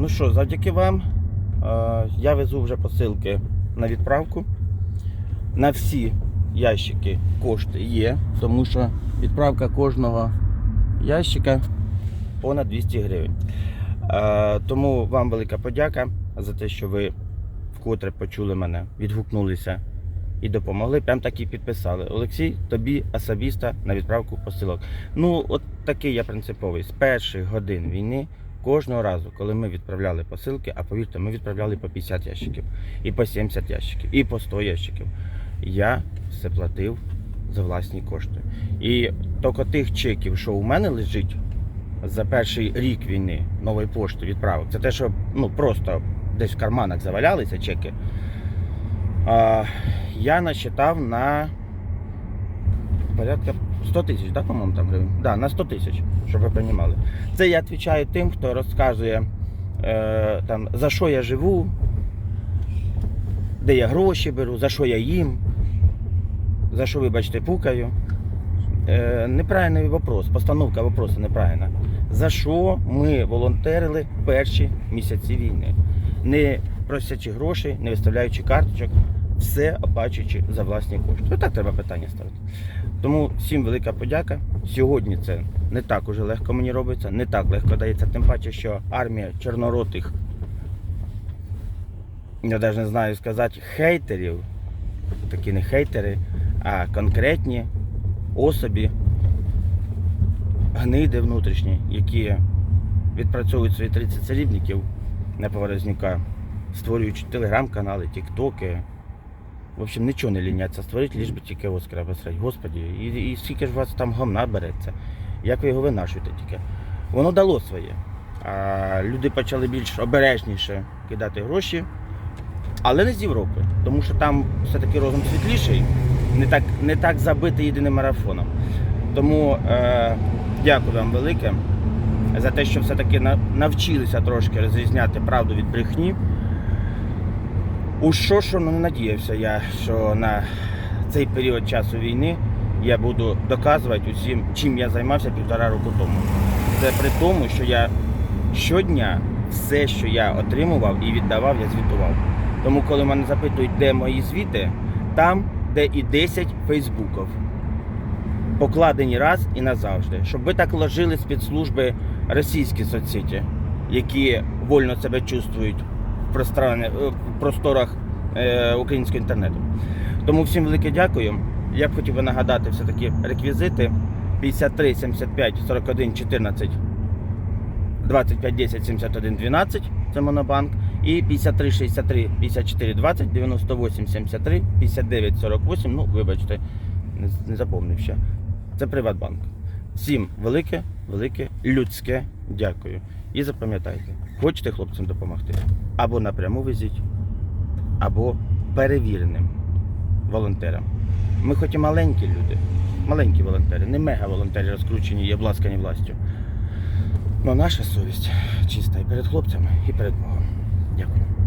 Ну що, завдяки вам е, я везу вже посилки на відправку. На всі ящики кошти є, тому що відправка кожного ящика понад 200 гривень. Е, тому вам велика подяка за те, що ви вкотре почули мене, відгукнулися і допомогли. Прям так і підписали. Олексій, тобі особисто на відправку посилок. Ну, от такий я принциповий. З перших годин війни кожного разу, коли ми відправляли посилки, а повірте, ми відправляли по 50 ящиків, і по 70 ящиків, і по 100 ящиків. Я все платив за власні кошти. І тільки тих чеків, що у мене лежить за перший рік війни нової пошти відправок, це те, що ну, просто десь в карманах завалялися чеки. А, я насчитав на порядка 100 тисяч, да, по-моєму, там гривень? Да, на 100 тисяч, щоб ви розуміли. Це я відповідаю тим, хто розказує, е, там, за що я живу, де я гроші беру, за що я їм, за що, вибачте, пукаю. Е, неправильний вопрос, постановка вопросу неправильна. За що ми волонтерили перші місяці війни? Не просячи грошей, не виставляючи карточок, все оплачуючи за власні кошти. Отак треба питання ставити. Тому всім велика подяка. Сьогодні це не так уже легко мені робиться, не так легко дається, тим паче, що армія чорноротих, я навіть не знаю сказати, хейтерів, такі не хейтери, а конкретні особі, гниди внутрішні, які відпрацьовують свої 30 царівників на Поворознюка, створюючи телеграм-канали, тіктоки. В общем, нічого не ліняться створити, ліж би тільки оскара обосрать. Господі, і, і скільки ж у вас там гомна береться, як ви його винашуєте тільки. Воно дало своє. А люди почали більш обережніше кидати гроші, але не з Європи, тому що там все-таки розум світліший, не так, не так забитий єдиним марафоном. Тому е, дякую вам велике за те, що все-таки навчилися трошки розрізняти правду від брехні. У що що не надіявся я, що на цей період часу війни я буду доказувати усім, чим я займався півтора року тому. Це при тому, що я щодня все, що я отримував і віддавав, я звітував. Тому, коли мене запитують, де мої звіти, там, де і 10 фейсбуків. Покладені раз і назавжди. Щоб ви так ложили спецслужби російські соцсеті, які вольно себе чувствують просторах е, українського інтернету. Тому всім велике дякую. Я б хотів би нагадати все-таки реквізити 53 75 41 14 25 10 71 12 це Монобанк. І 53 63 54 20 98 73 59 48. Ну, вибачте, не запомнив ще. Це Приватбанк. Всім велике, велике, людське дякую. І запам'ятайте, хочете хлопцям допомогти? Або напряму везіть, або перевіреним волонтерам. Ми хоч і маленькі люди, маленькі волонтери, не мега-волонтери, розкручені і обласкані властю. Але наша совість чиста і перед хлопцями, і перед Богом. Дякую.